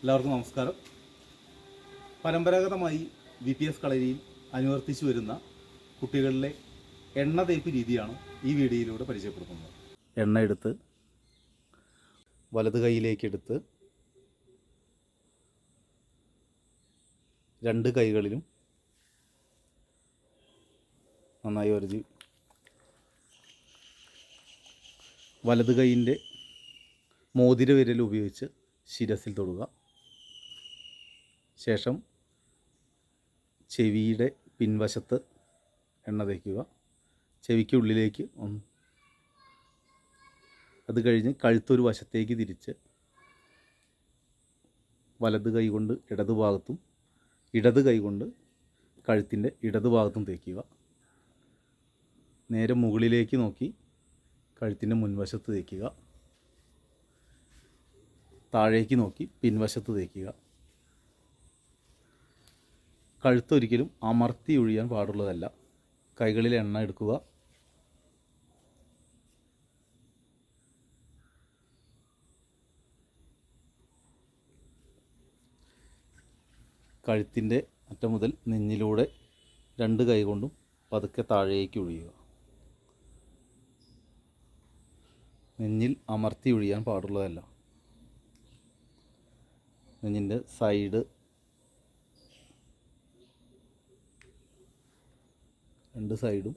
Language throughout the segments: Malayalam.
എല്ലാവർക്കും നമസ്കാരം. പരമ്പരാഗതമായി വി പി എസ് കളരിയിൽ അനുവർത്തിച്ചു വരുന്ന കുട്ടികളിലെ എണ്ണ തേപ്പ് രീതിയാണ് ഈ വീഡിയോയിലൂടെ പരിചയപ്പെടുത്തുന്നത്. എണ്ണ എടുത്ത് വലത് കൈയിലേക്ക് എടുത്ത് രണ്ട് കൈകളിലും നന്നായി ഒരുതി വലത് കൈയിന്റെ മോതിര വിരൽ ഉപയോഗിച്ച് ശിരസിൽ തൊടുക. ശേഷം ചെവിയുടെ പിൻവശത്ത് എണ്ണ തേക്കുക. ചെവിക്കുള്ളിലേക്ക് ഒന്ന്. അത് കഴിഞ്ഞ് കഴുത്തൊരു വശത്തേക്ക് തിരിച്ച് വലത് കൈ കൊണ്ട് ഇടത് ഭാഗത്തും ഇടത് കൈ കൊണ്ട് കഴുത്തിന്റെ ഇടത് ഭാഗത്തും തേക്കുക. നേരെ മുകളിലേക്ക് നോക്കി കഴുത്തിന്റെ മുൻവശത്ത് തേക്കുക. താഴേക്ക് നോക്കി പിൻവശത്ത് തേക്കുക. കഴുത്തൊരിക്കലും അമർത്തി ഒഴിയാൻ പാടുള്ളതല്ല. കൈകളിൽ എണ്ണ എടുക്കുക. കഴുത്തിന്റെ അറ്റം മുതൽ നെഞ്ഞിലൂടെ രണ്ട് കൈ കൊണ്ടും പതുക്കെ താഴേക്ക് ഒഴിയുക. നെഞ്ഞിൽ അമർത്തി ഒഴിയാൻ പാടുള്ളതല്ല. നെഞ്ഞിന്റെ സൈഡ് രണ്ട് സൈഡും.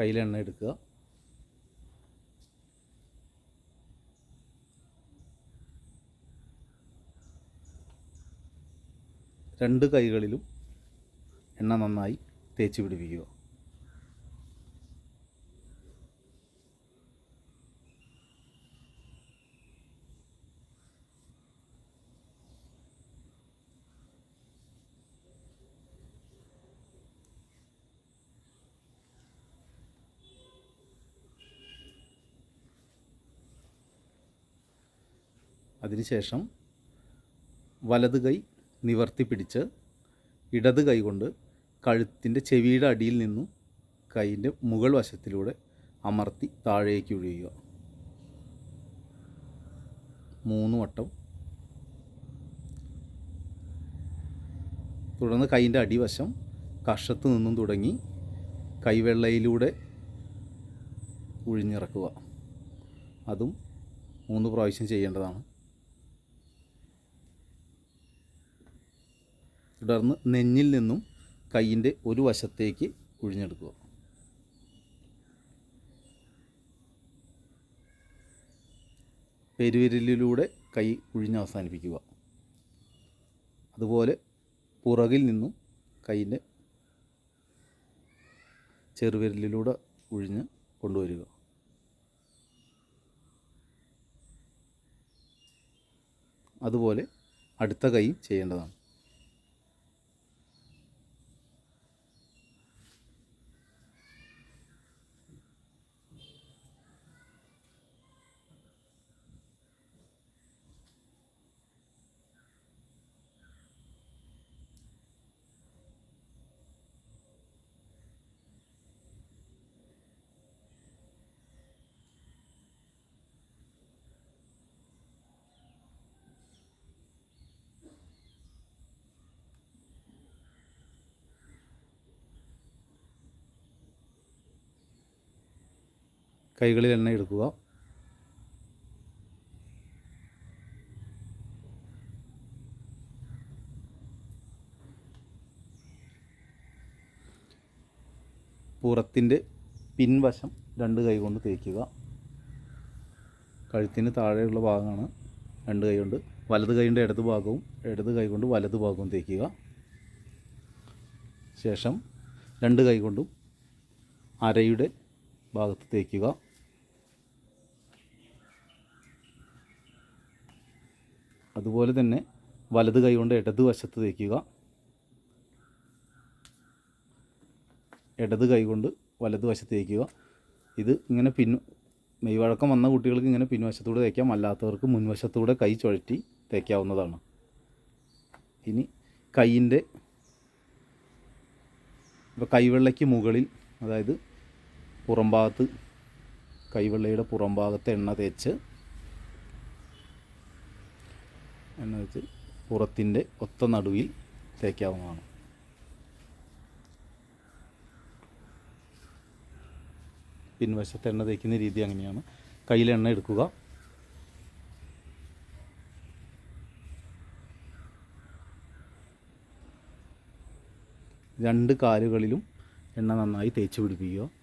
കയ്യിലെണ്ണ എടുക്കുക. രണ്ട് കൈകളിലും എണ്ണ നന്നായി തേച്ച് പിടിപ്പിക്കുക. അതിനുശേഷം വലത് കൈ നിവർത്തി പിടിച്ച് ഇടത് കൈ കൊണ്ട് കഴുത്തിന്റെ ചെവിയുടെ അടിയിൽ നിന്നും കൈയിന്റെ മുകൾ വശത്തിലൂടെ അമർത്തി താഴേക്ക് ഒഴിയുക മൂന്ന് വട്ടം. തുടർന്ന് കൈയിന്റെ അടിവശം കഷത്ത് നിന്നും തുടങ്ങി കൈവെള്ളയിലൂടെ ഉഴിഞ്ഞിറക്കുക. അതും മൂന്ന് പ്രാവശ്യം ചെയ്യേണ്ടതാണ്. തുടർന്ന് നെഞ്ഞിൽ നിന്നും കൈയിന്റെ ഒരു വശത്തേക്ക് കുഴിഞ്ഞെടുക്കുക. പെരുവിരലിലൂടെ കൈ കുഴിഞ്ഞ് അവസാനിപ്പിക്കുക. അതുപോലെ പുറകിൽ നിന്നും കൈയിന്റെ ചെറുവിരലിലൂടെ ഒഴിഞ്ഞ് കൊണ്ടുവരിക. അതുപോലെ അടുത്ത കൈ ചെയ്യേണ്ടതാണ്. കൈകളിൽ എണ്ണ എടുക്കുക. പുറത്തിന്റെ പിൻവശം രണ്ട് കൈ കൊണ്ട് തേക്കുക. കഴുത്തിന് താഴെയുള്ള ഭാഗമാണ് രണ്ട് കൈ കൊണ്ട്. വലത് കൈയുടെ ഇടത് ഭാഗവും ഇടത് കൈ കൊണ്ട് വലത് ഭാഗവും തേക്കുക. ശേഷം രണ്ട് കൈ കൊണ്ടും അരയുടെ ഭാഗത്ത് തേക്കുക. അതുപോലെ തന്നെ വലത് കൈ കൊണ്ട് ഇടത് വശത്ത് തേക്കുക. ഇടത് കൈ കൊണ്ട് വലത് വശത്ത് തേക്കുക. ഇത് ഇങ്ങനെ പിൻ മെയ്വഴക്കം വന്ന കുട്ടികൾക്ക് ഇങ്ങനെ പിൻവശത്തൂടെ തേക്കാം. അല്ലാത്തവർക്ക് മുൻവശത്തൂടെ കൈ ചുഴറ്റി തേക്കാവുന്നതാണ്. ഇനി കൈയിന്റെ ഇപ്പോൾ കൈവെള്ളയ്ക്ക് മുകളിൽ അതായത് പുറംഭാഗത്ത് കൈവെള്ളയുടെ പുറംഭാഗത്ത് എണ്ണ തേച്ച് എണ്ണ വെച്ച് പുറത്തിന്റെ ഒത്ത നടുവിൽ തേക്കാവുന്നതാണ്. പിൻവശത്ത് എണ്ണ തേക്കുന്ന രീതി അങ്ങനെയാണ്. കയ്യിൽ എണ്ണ എടുക്കുക. രണ്ട് കാലുകളിലും എണ്ണ നന്നായി തേച്ച് പിടിപ്പിക്കുക.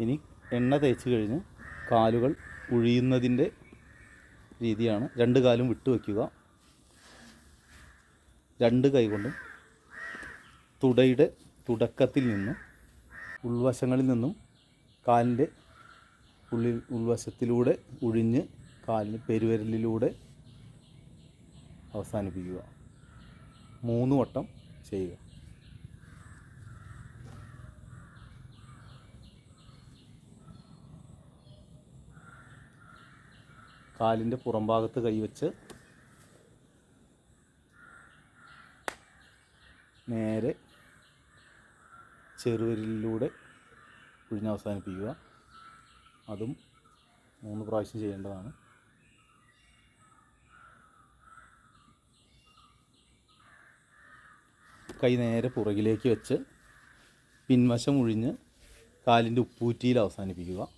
ഇനി എണ്ണ തേച്ച് കഴിഞ്ഞ് കാലുകൾ ഉഴിയുന്നതിന്റെ രീതിയാണ്. രണ്ട് കാലും വിട്ടു വയ്ക്കുക. രണ്ട് കൈ കൊണ്ടും തുടയുടെ തുടക്കത്തിൽ നിന്നും ഉൾവശങ്ങളിൽ നിന്നും കാലിന്റെ ഉള്ളിൽ ഉൾവശത്തിലൂടെ ഉഴിഞ്ഞ് കാലിന് പെരുവിരലിലൂടെ അവസാനിപ്പിക്കുക. മൂന്ന് വട്ടം ചെയ്യുക. കാലിന്റെ പുറംഭാഗത്ത് കൈവച്ച് നേരെ ചെറുവിരലിലൂടെ കുഴിഞ്ഞ് അവസാനിപ്പിക്കുക അതും മൂന്ന് പ്രാവശ്യം ചെയ്യേണ്ടതാണ്. കൈ നേരെ പുറകിലേക്ക് വെച്ച് പിൻവശം ഒഴിഞ്ഞ് കാലിന്റെ ഉപ്പൂറ്റിയിൽ അവസാനിപ്പിക്കുക.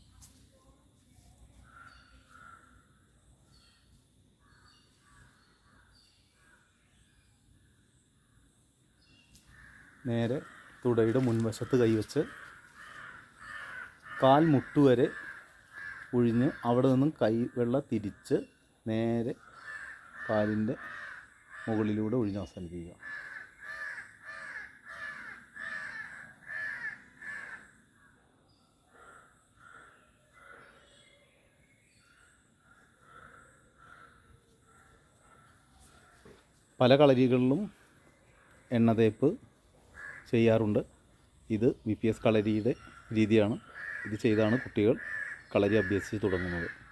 നേരെ തുടയുടെ മുൻവശത്ത് കൈവച്ച് കാൽ മുട്ടുവരെ ഒഴിഞ്ഞ് അവിടെ നിന്നും കൈ വെള്ള തിരിച്ച് നേരെ കാലിന്റെ മുകളിലൂടെ ഒഴിഞ്ഞ് അവസാനിപ്പിക്കുക. പല കളരികളിലും എണ്ണ തേപ്പ് ചെയ്യാറുണ്ട്. ഇത് വി പി എസ് കളരിയുടെ രീതിയാണ്. ഇത് ചെയ്താണ് കുട്ടികൾ കളരി അഭ്യസിച്ച് തുടങ്ങുന്നത്.